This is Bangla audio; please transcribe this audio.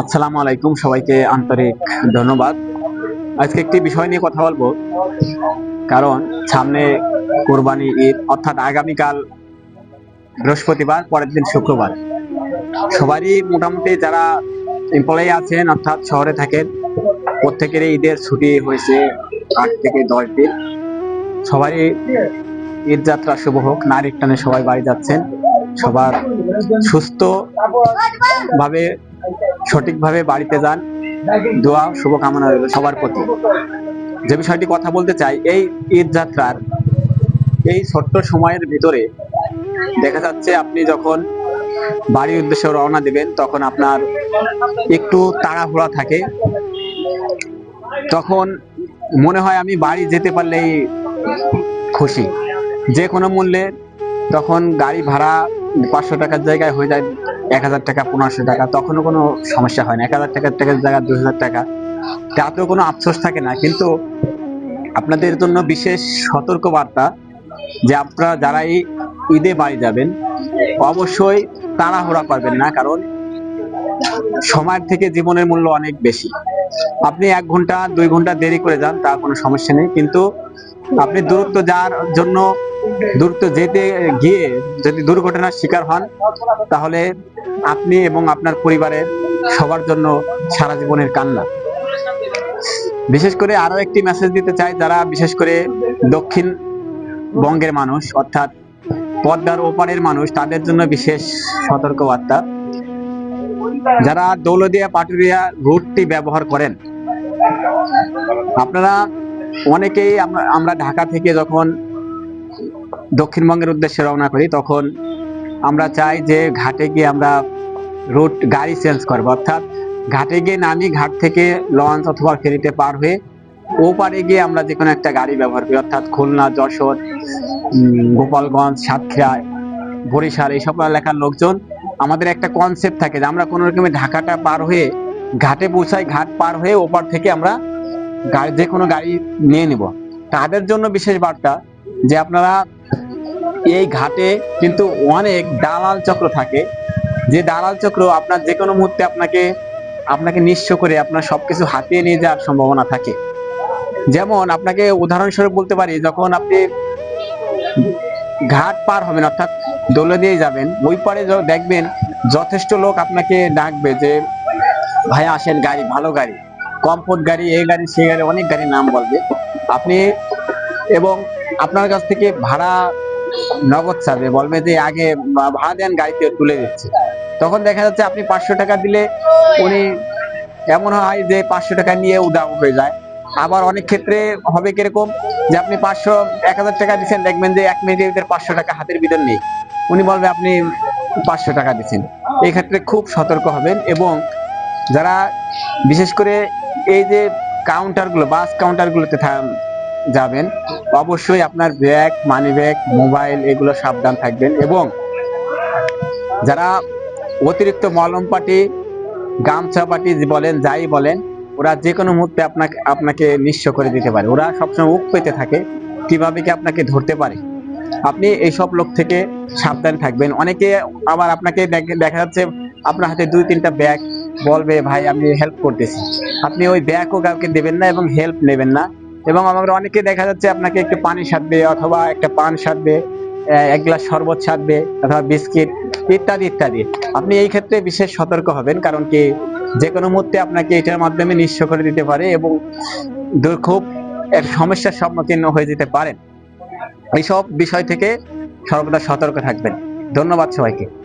আসসালামু আলাইকুম, সবাইকে আন্তরিক ধন্যবাদ। আজকে একটি বিষয় নিয়ে কথা বলব, কারণ সামনে কোরবানি ঈদ, অর্থাৎ আগামীকাল বৃহস্পতিবার, পরের দিন শুক্রবার। সবারই মোটামুটি যারা এমপ্লয়ি আছেন, অর্থাৎ শহরে থাকেন, প্রত্যেকেরই ঈদের ছুটি হয়েছে আট থেকে দশ দিন। সবারই ঈদ যাত্রা শুভ হোক নারী টানে সবাই বাড়ি যাচ্ছেন, সবার সুস্থ ভাবে সঠিকভাবে বাড়িতে যান। দোয়া, শুভকামনা রইল সবার প্রতি। যে বিষয়টি কথা বলতে চাই, এই ঈদ যাত্রার এই ছোট্ট সময়ের ভিতরে দেখা যাচ্ছে আপনি যখন বাড়ির উদ্দেশ্যে রওনা দিবেন, তখন আপনার একটু তাড়াহুড়া থাকে। তখন মনে হয় আমি বাড়ি যেতে পারলেই খুশি। যে কোনো মূল্যে তখন গাড়ি ভাড়া পাঁচশো টাকার জায়গায় হয়ে যায়। এক হাজার টাকা, পনেরোশো টাকা, তখনও কোনো সমস্যা হয় না। এক হাজার টাকার টাকার জায়গায় দু হাজার টাকা। তাতেও কোনো আফসোস থাকে না। কিন্তু আপনাদের জন্য বিশেষ সতর্ক বার্তা যে আপনারা যারাই ঈদে বাড়ি যাবেন, অবশ্যই তাড়াহুড়া করবেন না, কারণ সময়ের থেকে জীবনের মূল্য অনেক বেশি। আপনি এক ঘণ্টা, দুই ঘণ্টা দেরি করে যান তা কোনো সমস্যা নেই। কিন্তু আপনি দূরত্ব যাওয়ার জন্য দূরত্ব যেতে গিয়ে যদি দুর্ঘটনার শিকার হন, তাহলে আপনি এবং আপনার পরিবারের সবার জন্য সারা জীবনের কান্না। বিশেষ করে আরও একটি মেসেজ দিতে চাই, যারা বিশেষ করে দক্ষিণ বঙ্গের মানুষ, অর্থাৎ পদ্মার ওপারের মানুষ, তাদের জন্য বিশেষ সতর্কবার্তা। যারা দৌলদিয়া পাটুরিয়া রুটটি ব্যবহার করেন, আপনারা অনেকেই আমরা ঢাকা থেকে যখন দক্ষিণবঙ্গের উদ্দেশ্যে রওনা করি, তখন আমরা চাই যে ঘাটে গিয়ে আমরা রুট গাড়ি চেঞ্জ করব। অর্থাৎ ঘাটে গিয়ে নামি ঘাট থেকে লঞ্চ অথবা ফেরিতে পার হয়ে ও পারে গিয়ে আমরা যে কোনো একটা গাড়ি ব্যবহার করি, অর্থাৎ খুলনা, যশোর গোপালগঞ্জ, সাতক্ষীরা, বরিশাল এইসব এলাকার লোকজন আমাদের একটা কনসেপ্ট থাকে যে আমরা কোনো রকমের ঢাকাটা পার হয়ে ঘাটে পৌঁছাই, ঘাট পার হয়ে ওপার থেকে আমরা গাড়ি যে কোনো গাড়ি নিয়ে নিব। তাদের জন্য বিশেষ বার্তা যে আপনারা এই ঘাটে কিন্তু অনেক দালাল চক্র থাকে। যে দালাল চক্র আপনার যে কোনো মুহূর্তে আপনাকে আপনাকে নিঃস্ব করে আপনার সব কিছু হাতিয়ে নিয়ে যাওয়ার সম্ভাবনা থাকে। যেমন আপনাকে উদাহরণস্বরূপ বলতে পারি, যখন আপনি ঘাট পার হবেন, অর্থাৎ দোলে দিয়ে যাবেন। ওই পারে দেখবেন যথেষ্ট লোক আপনাকে ডাকবে যে, ভাই, আসেন গাড়ি, ভালো গাড়ি। কমফোর্ট গাড়ি এই গাড়ি সেই গাড়ি, অনেক গাড়ির নাম বলবে। আপনি এবং আপনার কাছ থেকে ভাড়া নগদ চাবে। বলবে যে, আগে ভাড়া দেন, গাড়িতে তুলে দিচ্ছে। তখন দেখা যাচ্ছে আপনি পাঁচশো টাকা দিলে উনি এমন হয় যে, পাঁচশো টাকা নিয়ে উদাও হয়ে যায়। আবার অনেক ক্ষেত্রে হবে কীরকম যে, আপনি পাঁচশো, এক হাজার টাকা দিচ্ছেন, দেখবেন যে, এক মিনিটের ভিতরে পাঁচশো টাকা হাতের ভিতর নেই। উনি বলবে, আপনি পাঁচশো টাকা দিচ্ছেন। এই ক্ষেত্রে খুব সতর্ক হবেন এবং যারা বিশেষ করে এই যে কাউন্টারগুলো বাস কাউন্টারগুলোতে যাবেন, অবশ্যই আপনার ব্যাগ মানি ব্যাগ মোবাইল এগুলো সাবধান থাকবেন এবং যারা অতিরিক্ত মলম পাটি গামছা পাটি বলেন, যাই বলেন, ওরা যে কোনো মুহূর্তে আপনাকে আপনাকে নিঃস্ব করে দিতে পারে। ওরা সবসময় উক পেতে থাকে। কীভাবে কি আপনাকে ধরতে পারে? আপনি এইসব লোক থেকে সাবধান থাকবেন। অনেকে আবার আপনাকে দেখা যাচ্ছে আপনার হাতে দুই তিনটা ব্যাগ। বলবে ভাই আমি হেল্প করতেছি। আপনি ওই ব্যাগও কাউকে দেবেন না এবং হেল্প নেবেন না। এবং আমরা অনেকে দেখা যাচ্ছে আপনাকে একটু পানি সাধবে অথবা একটা পান আহ, এক গ্লাস শরবত সাধবে অথবা বিস্কিট ইত্যাদি ইত্যাদি। আপনি এই ক্ষেত্রে বিশেষ সতর্ক হবেন কারণ কি যে কোনো মুহূর্তে আপনাকে এটার মাধ্যমে নিঃস্ব করে দিতে পারে এবং খুব এক সমস্যার সম্মুখীন হয়ে যেতে পারেন। এইসব বিষয় থেকে সর্বদা সতর্ক থাকবেন। ধন্যবাদ সবাইকে।